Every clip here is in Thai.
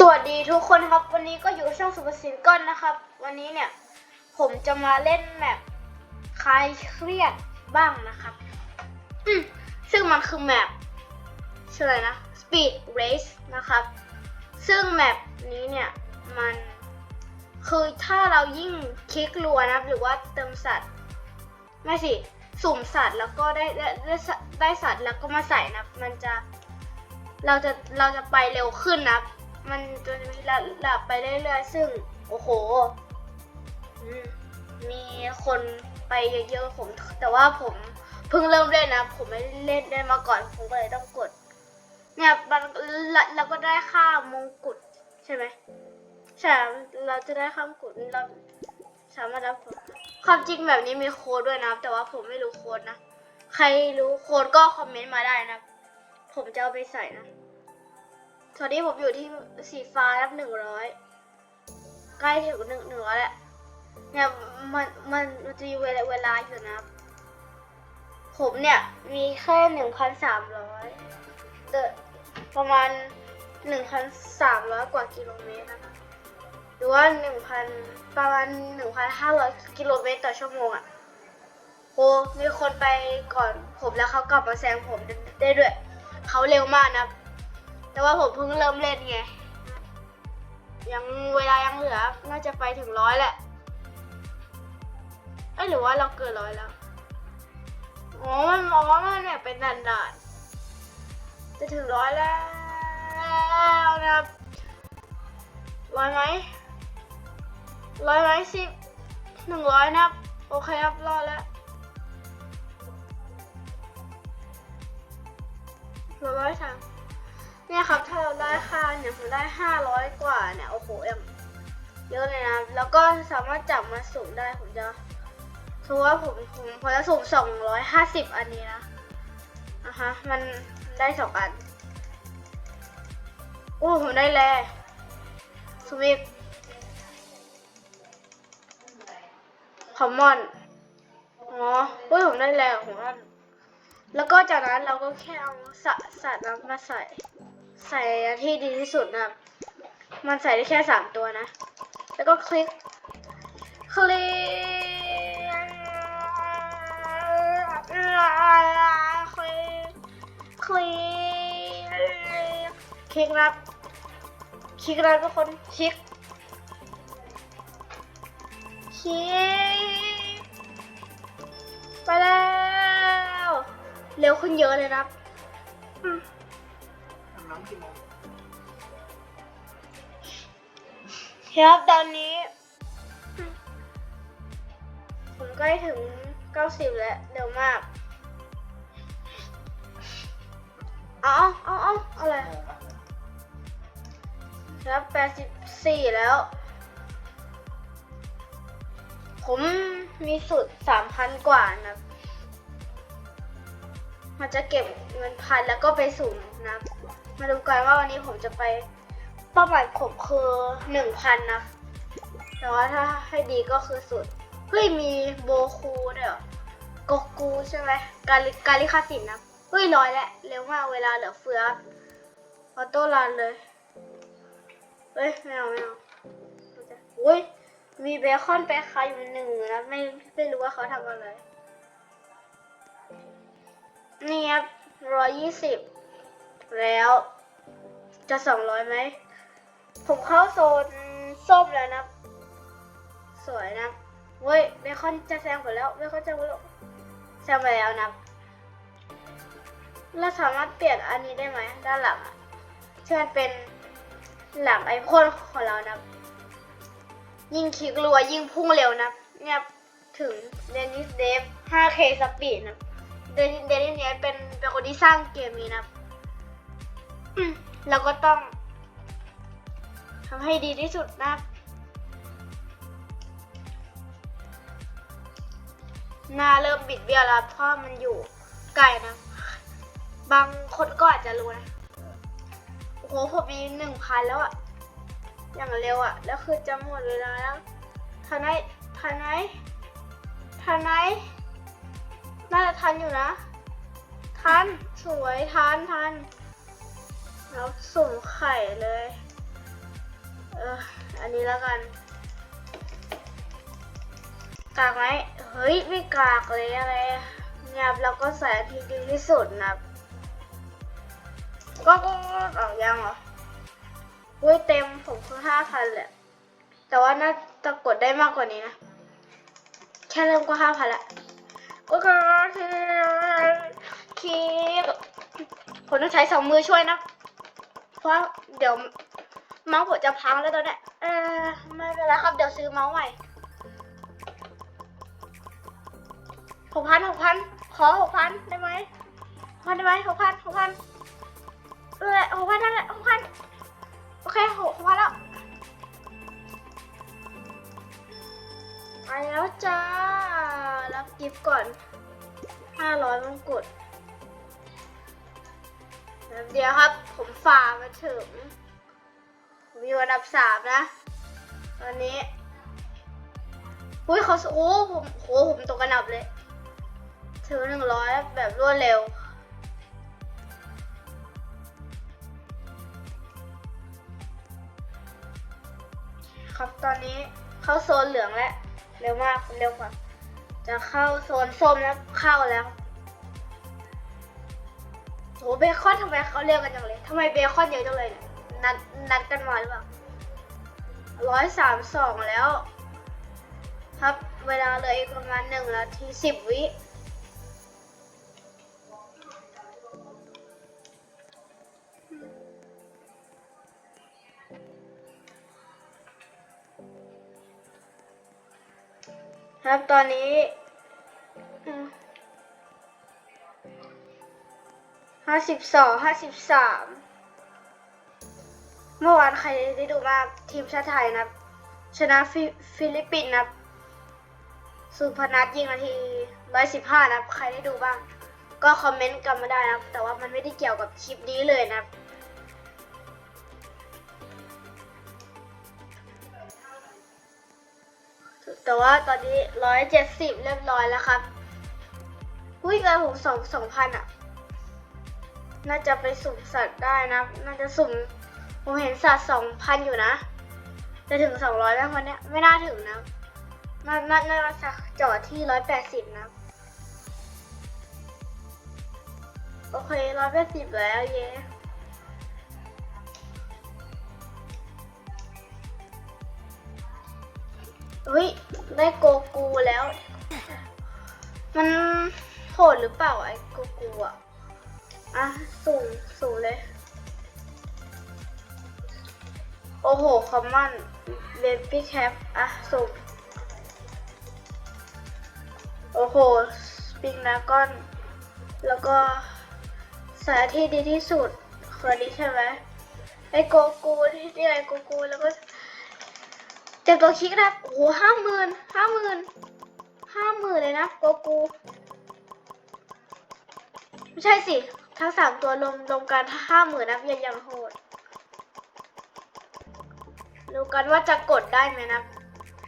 สวัสดีทุกคนครับ วันนี้ก็อยู่ช่องสุภสินก้อนนะครับ วันนี้เนี่ย ผมจะมาเล่นแมปคลายเครียดบ้างนะครับ อืมซึ่งมันคือแมปชื่ออะไรนะ Speed Race นะครับ ซึ่งแมปนี้เนี่ยมันคือถ้าเรายิ่งคลิกรัวนะหรือว่าเติมสัตว์ ไม่สิ สุ่มสัตว์แล้วก็ได้ได้ได้ได้สัตว์แล้วก็มาใส่นะมันจะเราจะเราจะไปเร็วขึ้นนะ มันจะมีระดับไปเรื่อยๆ ซึ่ง โอ้โห มีคนไปเยอะๆผม แต่ว่าผมเพิ่งเริ่มเล่นนะ ผมไม่เล่นได้มาก่อน ผมก็เลยต้องกด เนี่ยมันเราก็ได้ค่ามงกุฎใช่ไหมใช่เราจะได้ค่ามงกุฎเราสามารถรับความจริงแบบนี้มีโค้ดด้วยนะ แต่ว่าผมไม่รู้โค้ดนะ ใครรู้โค้ดก็คอมเมนต์มาได้นะ ผมจะเอาไปใส่นะ ตอนนี้ผมอยู่ที่สีฟ้านับหนึ่งร้อยใกล้ถึงหนึ่งหนึ่งร้อยแล้วเนี่ยมันมันจะมีเวลาเวลาอยู่นะผมเนี่ยมีแค่หนึ่งพันสามร้อยเดประมาณหนึ่งพันสามร้อยกว่ากิโลเมตรนะคะหรือว่าหนึ่งพันประมาณหนึ่งพันห้าร้อยกิโลเมตรต่อชั่วโมงอะ่ะโอ้มีคนไปก่อนผมแล้วเขากลับมาแซงผมได้ด้วย เขาเร็วมากนะ แต่ว่าผมเพิ่งเริ่มเล่นไง ยังเวลายังเหลือ น่าจะไปถึงร้อยแหละเอ้ยหรือว่าเราเกินร้อยแล้ว อ๋อ มันมองว่ามันเนี่ยเป็นด่านด่านๆจะถึงร้อยแล้วนะครับร้อยไหมร้อยไหมสิบหนึ่งร้อยนะครับ โอเคครับ รอดแล้วร้อยสาม เนี่ยครับถ้าเราได้ค่าเนี่ยผมได้ห้าร้อยกว่าเนี่ยโอ้โหยังเยอะเลยนะ แล้วก็สามารถจับมาสุ่มได้ผมจะคือว่าผมผมผมจะสุ่มสองร้อยห้าสิบอันนี้นะอะฮะมันได้สองอันโอ้ผมได้แลสวิกคอมมอนอ๋อเฮ้ยผมได้แลของอันแล้วก็จากนั้นเราก็แค่เอาสะสัตว์น้ำมาใส่ ใส่ที่ดีที่สุดนะครับ มันใส่ได้แค่สามตัวนะ แล้วก็คลิก คลิก คลิก คลิกคลิกรับ คลิกนะทุกคน คลิก คลิก ไปแล้ว เร็วขึ้นเยอะเลยนะครับ ครับตอนนี้ ผมใกล้ถึง 90 แล้ว เร็วมาก เอาเอาเอาเอาอะไร ครับ 84 แล้ว ผมมีสุด 3,000 กว่านะมันจะเก็บเงินพันแล้วก็ไปสุ่มนะ มาดูกันว่าวันนี้ผมจะไป ป้าหมายผมคือหนึ่งพันนะ แต่ว่าถ้าให้ดีก็คือสุด เฮ้ยมีโบคูด้วยเหรอโกกูใช่ไหมกาลิกาลิคาสินนะ เฮ้ยร้อยแล้วเร็วมากเวลาเหลือเฟือออโต้รันเลย เฮ้ยไม่เอาไม่เอาโอ้ยมีเบคอนไปคาอยู่หนึ่งนะไม่ไม่รู้ว่าเขาทำอะไร นี่ครับร้อยยี่สิบแล้วจะสองร้อยไหม ผมเข้าโซนส้มแล้วนะ สวยนะ เว้ยเบคอนจะแซงผมแล้วเบคอนจะแซงไปแล้วนะเราสามารถเปลี่ยนอันนี้ได้ไหมด้านหลังอะที่มันเป็นหลังไอพ่นของเรานะยิ่งคลิกรัวยิ่งพุ่งเร็วนะเนี่ยถึงเดนิสเดฟ 5K สปีดนะเดนิสเดนิสเนี่ยเป็นเป็นคนที่สร้างเกมนี้นะเราก็ต้อง ทำให้ดีที่สุดนะหน้าเริ่มบิดเบี้ยวแล้วเพราะมันอยู่ไกลนะ บางคนก็อาจจะรู้นะ โอ้โหผมมีหนึ่งพันแล้วอะอย่างเร็วอะแล้วคือจะหมดเวลาแล้วทันไหมทันไหมทันไหมน่าจะทันอยู่นะ ทัน สวยทันทัน แล้วสุ่มไข่เลย เออ อันนี้แล้วกัน กากไหมเฮ้ย ไม่กากเลยอะไรเนี่ยครับเราก็ใส่ทีดีที่สุดนับก็ก็ออกยังเหรออุ้ยเต็มผมคือห้าพันแหละ แต่ว่าน่าจะกดได้มากกว่านี้นะ แค่เริ่มก็ห้าพันละก็ก็คีผมต้องใช้สองมือช่วยนะ เพราะเดี๋ยว เมาส์ผมจะพังแล้วตอนนี้เออไม่เป็นไรครับ เดี๋ยวซื้อเมาส์ใหม่หกพันหกพันขอหกพันได้ไหมหกพันได้ไหมหกพันหกพันเออหกพันนั่นแหละหกพันโอเคหกพันแล้วไปแล้วจ้า รับกิฟต์ก่อนห้าร้อยมงกุฎเดี๋ยวครับ ผมฝ่ามาถึง ผมอยู่อันดับสามนะ ตอนนี้อุ้ยเขาโอ้ผมโหผมตกอันดับเลยถึงหนึ่งร้อยแบบรวดเร็ว ครับตอนนี้เข้าโซนเหลืองแล้ว เร็วมากเร็วกว่า จะเข้าโซนส้มแล้วเข้าแล้วโหเบคอนทำไมเขาเรียกกันจังเลยทำไมเบคอนเยอะจังเลยเนี่ย นัดนัดกันมาหรือเปล่าร้อยสามสองแล้ว ครับเวลาเหลยอีกประมาณหนึ่งนาทีสิบวิครับตอนนี้ห้าสิบสองห้าสิบสาม เมื่อวานใครได้ดูมางทีมชาติไทยนับชนะฟิฟิลิปปินส์นับสุพนัทยิงนาทีร้อยสิบห้านับใครได้ดูบ้าง ก็คอมเมนต์กันมาได้นะแต่ว่ามันไม่ได้เกี่ยวกับคลิปนี้เลยนะแต่ว่าตอนนี้ร้อยเจ็ดสิบเรียบร้อยแล้วครับอุ้ยเงินผมสองสองพันอะ น่าจะไปสุ่มสัตว์ได้นะ น่าจะสุ่ม ผมเห็นสัตว์สองพันอยู่นะ จะถึงสองร้อยแล้ววันเนี้ยไม่น่าถึงนะน่าน่าน่าจะจอดที่ร้อยแปดสิบนะ โอเคร้อยแปดสิบแล้วเย้เฮ้ยได้โกกูแล้ว มันโหดหรือเปล่าไอ้โกกูอะ อะ สูงสูงเลย อ้โห คอมมอนเบบี้แคปอะสูงโอ้โหสปริงดากอน แล้วก็สายที่ดีที่สุดคนนี้ใช่ไหมไอโกกูที่ที่ไอโกกูแล้วก็เต็มตัวคิกนะโอ้โหห้าหมื่นห้าหมื่นห้าหมื่นเลยนะโกกู ไม่ใช่สิ ทั้งสามตัวรวมรวมกันห้าหมื่นนะยังยังโหด ดูกันว่าจะกดได้ไหมนะ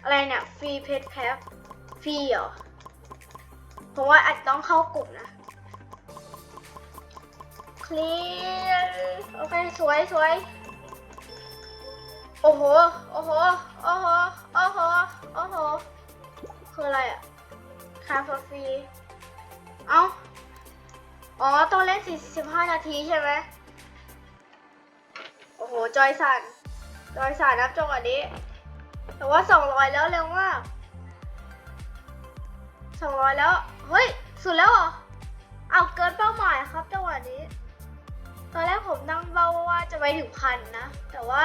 อะไรเนี่ยฟรีเพจแคปฟรีเหรอเพราะว่าอาจต้องเข้ากลุ่มนะเคลียร์โอเค สวยสวยโอ้โห โอ้โห โอ้โห โอ้โห โอ้โห คืออะไรอะคาฟฟรี เอ้า อ๋อ ต้องเล่น 45 นาทีใช่ไหม โอ้โห จอยสั่น จอยสันนับจังหวะนี้ แต่ว่า200แล้วเร็วมาก200แล้ว เฮ้ย สุดแล้วเหรอ เอาเกินเป้าหมายครับจังหวะนี้ ตอนแรกผมตั้งเป้าว่าจะไปถึงพันนะ แต่ว่า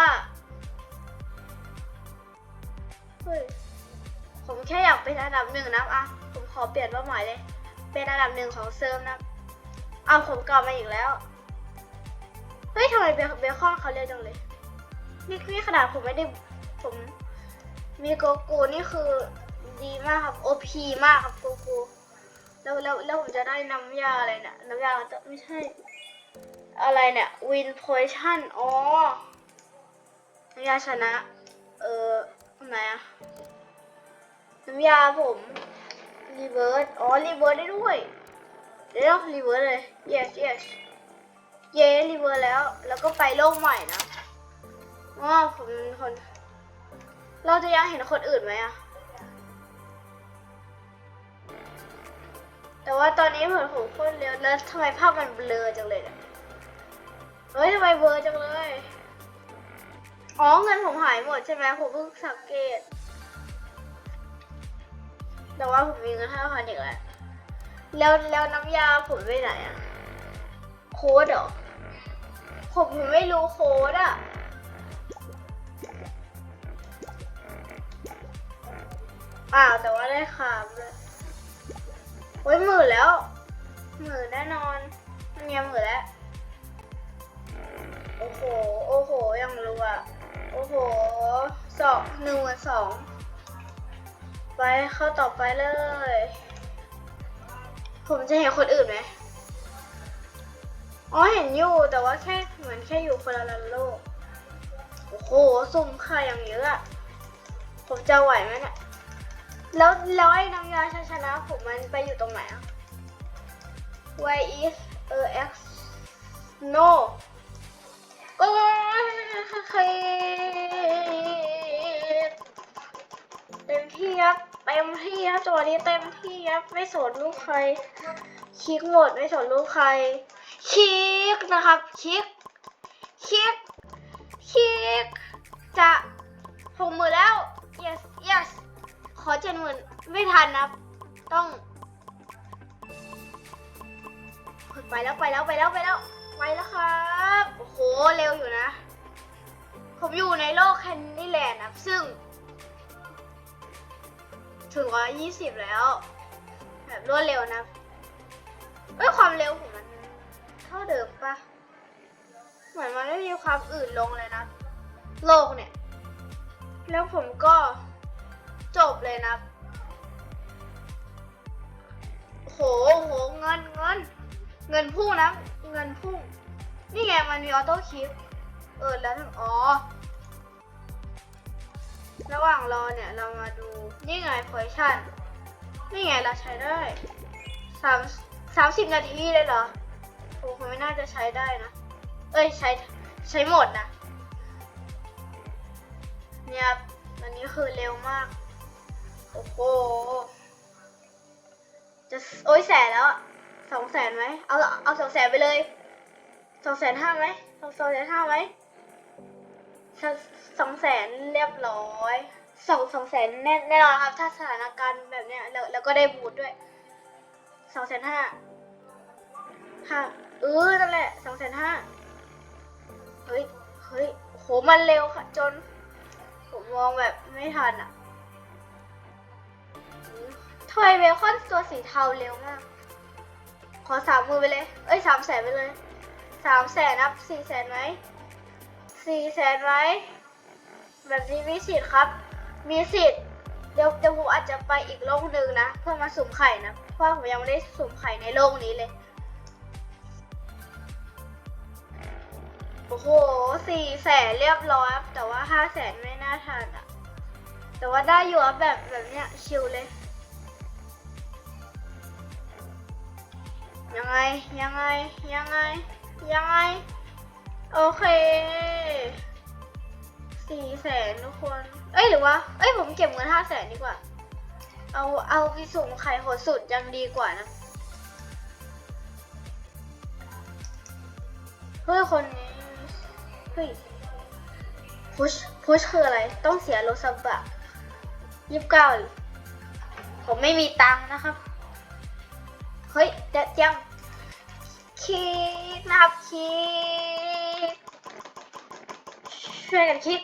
เฮ้ย ผมแค่อยากเป็นอันดับหนึ่งนะอะผมขอเปลี่ยนเป้าหมายเลย เป็นอันดับหนึ่งของเซิร์ฟนะ เอาผมกลับมาอีกแล้ว เฮ้ยทำไมเบคเบคอนเขาเรียกจังเลย นี่นี่ขนาดผมไม่ได้ผมมีโกโก้นี่คือดีมากครับโอพีมากครับโกโก้แล้วแล้วแล้วผมจะได้น้ำยาอะไรเนี่ยน้ำยาจะไม่ใช่ อะไรเนี่ยวินโพชั่นอ๋อน้ำยาชนะ เออไหนอะน้ำยาผมรีเวิร์สอ๋อรีเวิร์สได้ด้วยเดี๋ยวรีเวิร์สเลย yes yes เย้รีเวิร์สแล้ว แล้วก็ไปโลกใหม่นะ อ๋อผมเป็นคน เราจะยังเห็นคนอื่นไหมอะแต่ว่าตอนนี้เหมือนผมโคตรเร็วแล้วทำไมภาพมันเบลอจังเลยเนี่ยเฮ้ยทำไมเบลอจังเลย อ๋อเงินผมหายหมดใช่ไหมผมเพิ่งสังเกต แต่ว่าผมมีเงินห้าพันอีกแล้วแล้วแล้วน้ำยาผมไปไหนอะโค้ดเหรอผมผมไม่รู้โค้ดอะ อ้าวแต่ว่าได้คามเลยโอ้ยหมื่นแล้ว หมื่นแน่นอนมันยังหมื่นแล้ว โอ้โห โอ้โห ยังรู้อะโอ้โห สองหนึ่งสอง ไปเข้าต่อไปเลย ผมจะเห็นคนอื่นไหมอ๋อเห็นอยู่แต่ว่าแค่เหมือนแค่อยู่คนละโลก โอ้โหสุ่มค่าอย่างเยอะอะผมจะไหวไหมเนี่ย แล้วแล้วไอ้น้ำยาชาชนะผมมันไปอยู่ตรงไหนอะ Why is a x no โอ้ยใครเต็มที่ครับเต็มที่ครับจัวนี้เต็มที่ครับไม่สนลูกใครคลิกหมดไม่สนลูกใครคลิกนะครับคลิกคลิกคลิกจะหกหมื่นแล้ว yes yes ขอเจ็ดหมื่นไม่ทันนะต้องไปแล้วไปแล้วไปแล้วไปแล้วไปแล้วครับโอ้โหเร็วอยู่นะ ผมอยู่ในโลกแคนดี้แลนด์นะซึ่ง ถึงร้อยยี่สิบแล้ว แบบรวดเร็วนะเอ้ยความเร็วของมันเท่าเดิมปะเหมือนมันไม่มีความอื่นลงเลยนะ โลกเนี่ย แล้วผมก็ จบเลยนะโหโหเงินเงิน เงินพุ่งนะ เงินพุ่ง นี่ไงมันมีออโต้คลิป เออแล้วถึงอ๋อ ระหว่างรอเนี่ยเรามาดู นี่ไงพอยชั่น นี่ไงเราใช้ได้สามสามสิบนาทีเลยเหรอโอ้คงไม่น่าจะใช้ได้นะ เอ้ยใช้ใช้หมดนะเนี่ยครับอันนี้คือเร็วมาก โอ้โห จะโอ้ยแสนแล้วสองแสนไหมเอาเอาสองแสนไปเลยสองแสนห้าไหมสองสองแสนห้าไหมสสองแสนเรียบร้อยสองสองแสนแน่แน่นอนครับ ถ้าสถานการณ์แบบเนี้ยแล้วแล้วก็ได้บูทด้วยสองแสนห้าห้าเออนั่นแหละสองแสนห้าเฮ้ยเฮ้ยโหมันเร็วค่ะจน ผมมองแบบไม่ทันอะ ทอยเบคอนตัวสีเทาเร็วมาก ขอสามมือไปเลย เอ้ยสามแสนไปเลยสามแสนนับสี่แสนไหมสี่แสนไหมแบบนี้มีสิทธิ์ครับ มีสิทธิ์เดี๋ยวเดี๋ยวผมอาจจะไปอีกโลกหนึ่งนะ เพื่อมาสุ่มไข่นะ เพราะผมยังไม่ได้สุ่มไข่ในโลกนี้เลย โอ้โหสี่แสนเรียบร้อยแต่ว่าห้าแสนไม่น่าทันอะแต่ว่าได้อยู่แบบแบบเนี้ยชิลเลย ยังไง ยังไง ยังไง ยังไง โอเคสี่แสนทุกคน เอ้ยหรือว่า เอ้ยผมเก็บเงินห้าแสนดีกว่า เอา เอาไปสุ่มไข่โหดสุดยังดีกว่านะ เฮ้ยคนนี้ เฮ้ย พุช พุชคืออะไร ต้องเสียโลซับบะยี่สิบเก้าผมไม่มีตังค์นะครับ เฮ้ยเด็ดยัง คิดนะครับคิด ช่วยกันคิด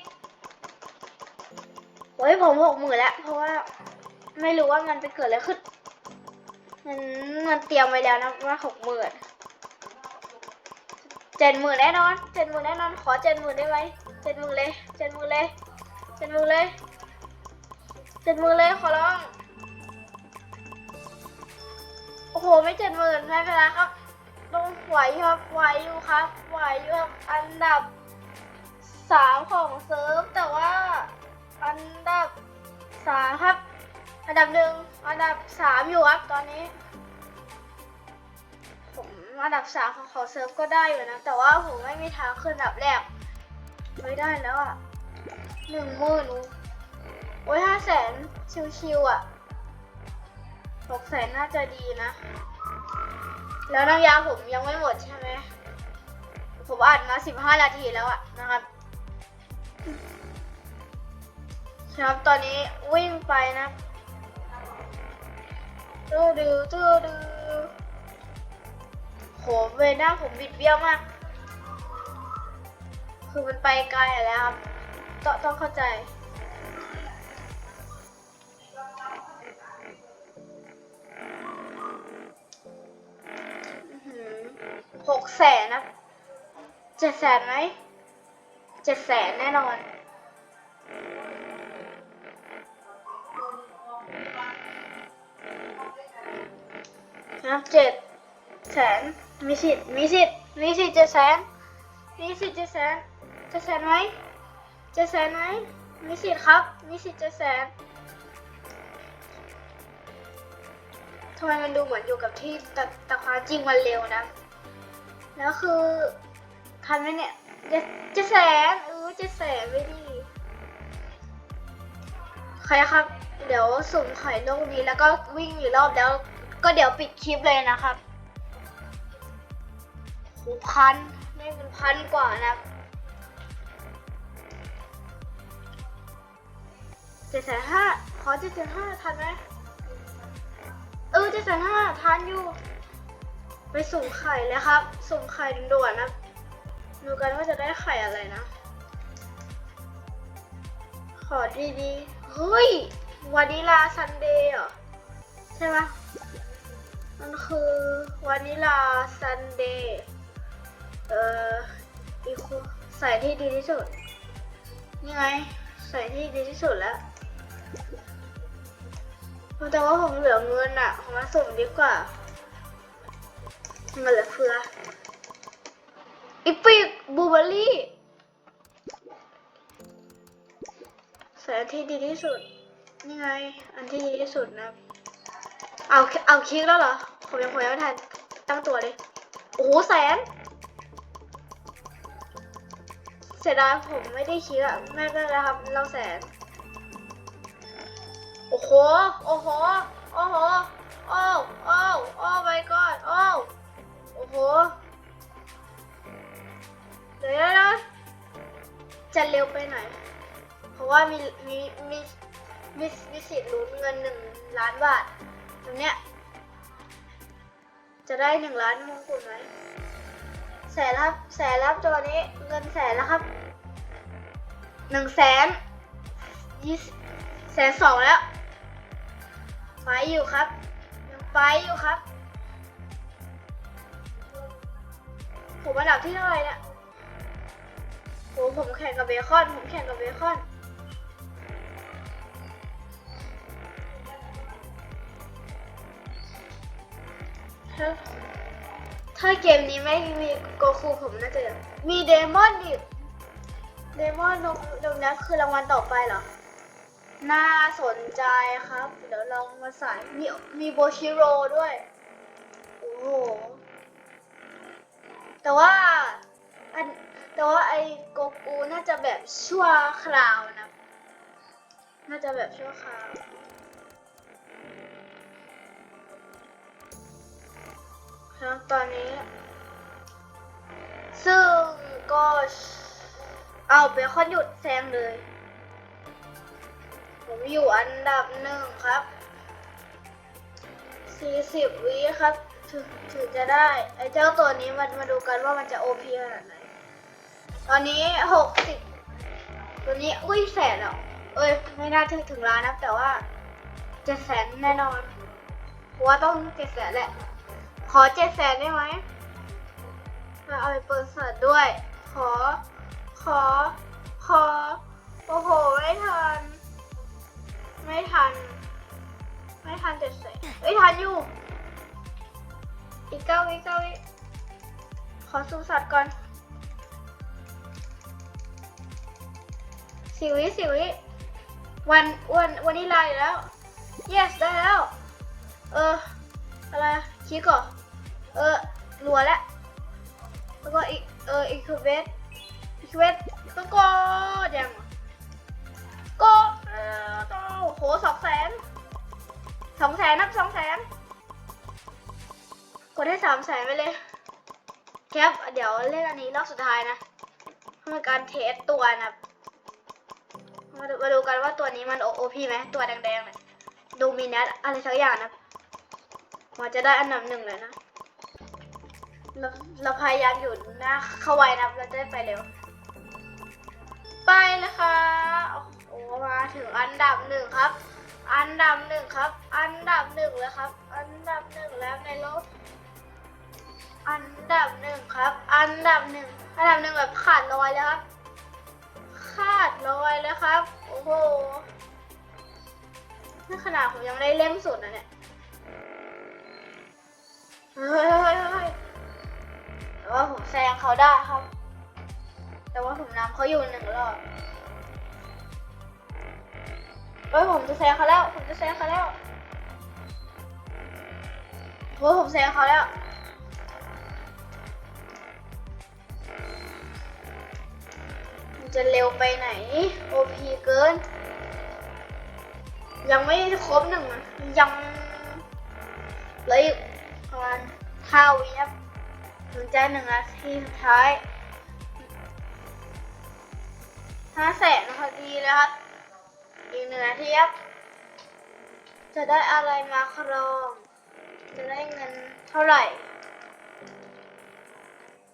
โอ้ยผมหกหมื่นแล้วเพราะว่าไม่รู้ว่ามันไปเกิดอะไรขึ้น มันมันเตรียมไว้แล้วนะว่าหกหมื่นเจ็ดหมื่นแน่นอนเจ็ดหมื่นแน่นอน ขอเจ็ดหมื่นได้ไหมเจ็ดหมื่นเลยเจ็ดหมื่นเลยเจ็ดหมื่นเลยเจ็ดหมื่นเลยขอร้อง โอ้โห ไม่เจ็ดหมื่นไม่เป็นไรครับ ต้องไหวครับไหวอยู่ครับไหวอยู่ครับอันดับสามของเซิร์ฟแต่ว่าอันดับสามครับ อันดับหนึ่งอันดับสามอยู่ครับตอนนี้ ผมอันดับสามของของเซิร์ฟก็ได้อยู่นะแต่ว่าผมไม่มีทางขึ้นอันดับแรกไม่ได้แล้วอะหนึ่งหมื่นโอ้ยห้าแสนชิวๆอะหกแสนน่าจะดีนะ แล้วน้ำยาผมยังไม่หมดใช่ไหมผมอ่านมาสิบห้านาทีแล้วอะนะครับครับตอนนี้วิ่งไปนะตู้ดูตู้ดูโหเวน้าผมบิดเบี้ยวมาก คือมันไปไกลอะแล้วครับต้องต้องเข้าใจ แสนนะเจ็ดแสนไหมเจ็ดแสนแน่นอนนะเจ็ดแสนมีสิทธิ์มีสิทธิ์มีสิทธิ์เจ็ดแสนมีสิทธิ์เจ็ดแสนเจ็ดแสนไหมเจ็ดแสนไหมมีสิทธิ์ครับมีสิทธิ์เจ็ดแสนทำไมมันดูเหมือนอยู่กับที่แต่แต่ความจริงมันเร็วนะ แล้วคือทันไหมเนี่ยจ็ดเจ็ดแสนเออจ็ดแสนไม่ดีใครครับ เดี๋ยวสุ่มไข่ลูกนี้แล้วก็วิ่งอยู่รอบแล้ว ก็เดี๋ยวปิดคลิปเลยนะครับโหพันไม่เป็นพันกว่านะเจ็ดแสนห้าขอเจ็ดแสนห้าทันไหมเออเจ็ดแสนห้าทันอยู่ ไปสุ่มไข่เลยครับ สุ่มไข่ด่วนนะ ดูกันว่าจะได้ไข่อะไรนะ ขอดีๆ เฮ้ยวานิลาซันเดย์เหรอ ใช่ไหมมันคือวานิลาซันเดย์ เอ่ออีคูใส่ที่ดีที่สุด นี่ไง ใส่ที่ดีที่สุดแล้วแต่ว่าผมเหลือเงินอะผมมาสุ่มดีกว่า มันเหลือเฟืออีปิกบูเบอรี่ใส่อันที่ดีที่สุด นี่ไง อันที่ดีที่สุดนะ เอา เอาคลิกแล้วเหรอ ผมยังผมยังไม่ทัน ตั้งตัวเลย โอ้โหแสนเสียดายผมไม่ได้คลิกอะไม่เป็นไรครับ เราแสน โอ้โห โอ้โห โอ้โห โอ้ โอ้ โอ้ my god โอ้ อ้โหเดี๋ยวนะจะเร็วไปหน่อย เพราะว่ามีมีมีมีมีสิทธิ์ลุ้นเงินหนึ่งล้านบาทตรงเนี้ยจะได้หนึ่งล้านมงกุฎไหมแสนครับแสนแล้วตัวนี้เงินแสนแล้วครับหนึ่งแสนยี่สิบแสนสองแล้ว ไปอยู่ครับยังไปอยู่ครับ ผมอันดับที่เท่าไหร่เนี่ยโหผมแข่งกับเบคอน ผมแข่งกับเบคอน ถ้าเกมนี้ไม่มีโกคูผมน่าจะ มีเดมอนอีก เดมอนตรงตรงนี้คือรางวัลต่อไปเหรอ น่าสนใจครับ เดี๋ยวลองมาใส่มีมีโบชิโร่ด้วย โอ้โห แต่ว่าอันแต่ว่าไอโกกูน่าจะแบบชั่วคราวนะ น่าจะแบบชั่วคราวครับตอนนี้ ซึ่งก็เอาเบคอนหยุดแซงเลย ผมอยู่อันดับหนึ่งครับ 40วิครับ ถึงถึงจะได้ ไอ้เจ้าตัวนี้มันมาดูกันว่ามันจะโอพีขนาดไหน ตอนนี้60ตัวนี้อุ้ยแสนแล้วเอ้ยไม่น่าถึงถึงล้านนะแต่ว่าเจ็ดแสนแน่นอนเพราะว่าต้องเจ็ดแสนแหละ ขอเจ็ดแสนได้ไหมมาเอาไปเปิดสัตว์ด้วย ขอ ขอ ขอ โอ้โห ไม่ทัน ไม่ทัน ไม่ทันเจ็ดแสนเอ้ยทันอยู่ อีกเก้าวิเก้าวิขอซูสัตว์ก่อนสิวิสิวิวันวันวันนี้ไลน์แล้ว yes ได้แล้ว เออ อะไรคิดก่อนเออรัวแล้วแล้วก็อีกเอออีกคือเวสอีกเวสก็กดยังก็เออต่องแสนนับสองแสน กดให้สามแสนไปเลยแคปเดี๋ยวเล่นอันนี้รอบสุดท้ายนะเพื่อการเทสตัวนะมาดูมาดูกันว่าตัวนี้มันโอพีไหมตัวแดงๆเนี่ยดูมีนัดอะไรสักอย่างนะมันจะได้อันดับหนึ่งเลยนะเราเราพยายามอยู่หน้าเข้าไว้นะเราจะได้ไปเร็ว ไปแล้วค่ะโอ้โหมาถึงอันดับหนึ่งครับ อันดับหนึ่งครับ อันดับหนึ่งแล้วครับ อันดับหนึ่งแล้วในโลก อันดับหนึ่งครับ อันดับหนึ่งอันดับหนึ่งแบบขาดลอยแล้วครับ ขาดลอยแล้วครับ โอ้โหนี่ขนาดผมยังไม่ได้เล่มสุดนะเนี่ยเฮ้ยแต่ว่าผมแซงเขาได้ครับ แต่ว่าผมนำเขาอยู่หนึ่งรอบเฮ้ยผมจะแซงเขาแล้ว ผมจะแซงเขาแล้วเฮ้ยผมแซงเขาแล้ว จะเร็วไปไหนโอพีเกิน ยังไม่ครบหนึ่งยังเหลืออีกประมาณห้าวิครับถึงจหนึ่งนาทีสุดท้ายห้าแสนพอดีเลยครับ อีกหนึ่งนาทีครับ จะได้อะไรมาครอง จะได้เงินเท่าไหร่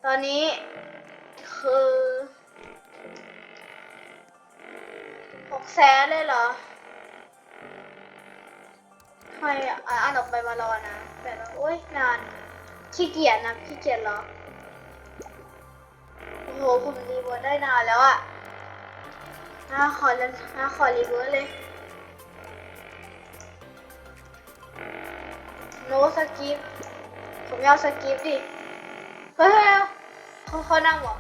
ตอนนี้คือ หกแสนเลยเหรอ ใครอะอ่านออกไปมารอนะแต่ว่าโอ๊ยนานขี้เกียจนะขี้เกียจรอโอ้โหผมรีเวิร์สได้นานแล้วอะน่าขอเลยน่าขอรีเวิร์สเลย โนสกิป ผมยาวสกิปดิ เฮ้ยเฮ้ยเขาเขานั่งเหรอ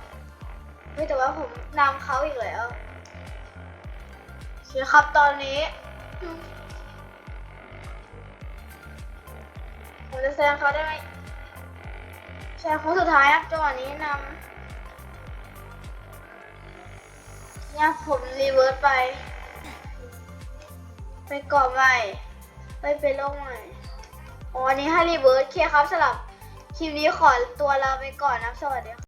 เฮ้ยแต่ว่าผมนำเขาอีกแล้ว โอเคครับตอนนี้ผมจะแซงเขาได้ไหมแซงโค้งสุดท้ายครับจังหวะนี้นำเนี่ยผมรีเวิร์สไป ไปเกาะใหม่ ไปเป็นโลกใหม่อ๋ออันนี้ให้รีเวิร์สเคครับสำหรับคลิปนี้ขอตัวลาไปก่อนนะสวัสดีค่ะ